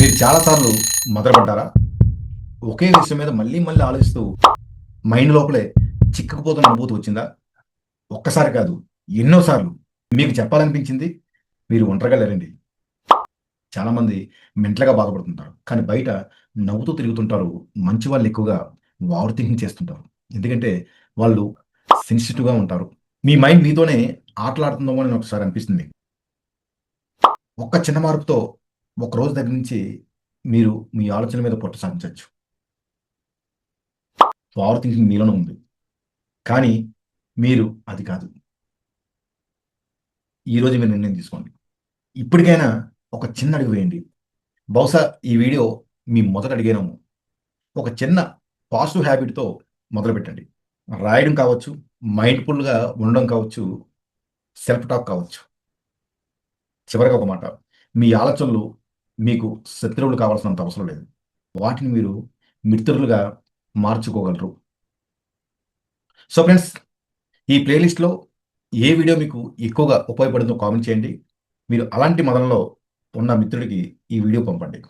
మీరు చాలాసార్లు మొదలుపడ్డారా ఒకే విషయం మీద మళ్ళీ మళ్ళీ ఆలోచిస్తూ మైండ్ లోపలే చిక్కుకుపోతున్న అనుభూతి వచ్చిందా? ఒక్కసారి కాదు ఎన్నోసార్లు మీకు చెప్పాలనిపించింది మీరు ఒంటరిగా లేరండి. చాలామంది మెంటల్గా బాధపడుతుంటారు కానీ బయట నవ్వుతూ తిరుగుతుంటారు మంచి వాళ్ళు ఎక్కువగా ఓవర్ థింకింగ్ చేస్తుంటారు. ఎందుకంటే వాళ్ళు సెన్సిటివ్గా ఉంటారు. మీ మైండ్ మీతోనే ఆటలాడుతుందో అని ఒకసారి అనిపిస్తుంది. ఒక్క చిన్న మార్పుతో ఒక రోజు దగ్గర నుంచి మీరు మీ ఆలోచన మీద పొట్టు సాధించవచ్చు ఓవర్ థింకింగ్ మీలోనే ఉంది. కానీ మీరు అది కాదు. ఈరోజు మీరు నిర్ణయం తీసుకోండి. ఇప్పటికైనా ఒక చిన్న అడుగు వేయండి. బహుశా ఈ వీడియో మీ మొదట అడిగేనేమో. ఒక చిన్న పాజిటివ్ హ్యాబిట్తో మొదలు పెట్టండి రాయడం కావచ్చు మైండ్ఫుల్గా ఉండడం కావచ్చు సెల్ఫ్ టాక్ కావచ్చు. చివరిగా ఒక మాట. మీ ఆలోచనలు మీకు శత్రువులు కావాల్సినంత అవసరం లేదు. వాటిని మీరు మిత్రులుగా మార్చుకోగలరు. సో ఫ్రెండ్స్ ఈ ప్లేలిస్ట్లో ఏ వీడియో మీకు ఎక్కువగా ఉపయోగపడుతుందో కామెంట్ చేయండి. మీరు అలాంటి మదనలో ఉన్న మిత్రుడికి ఈ వీడియో పంపండి.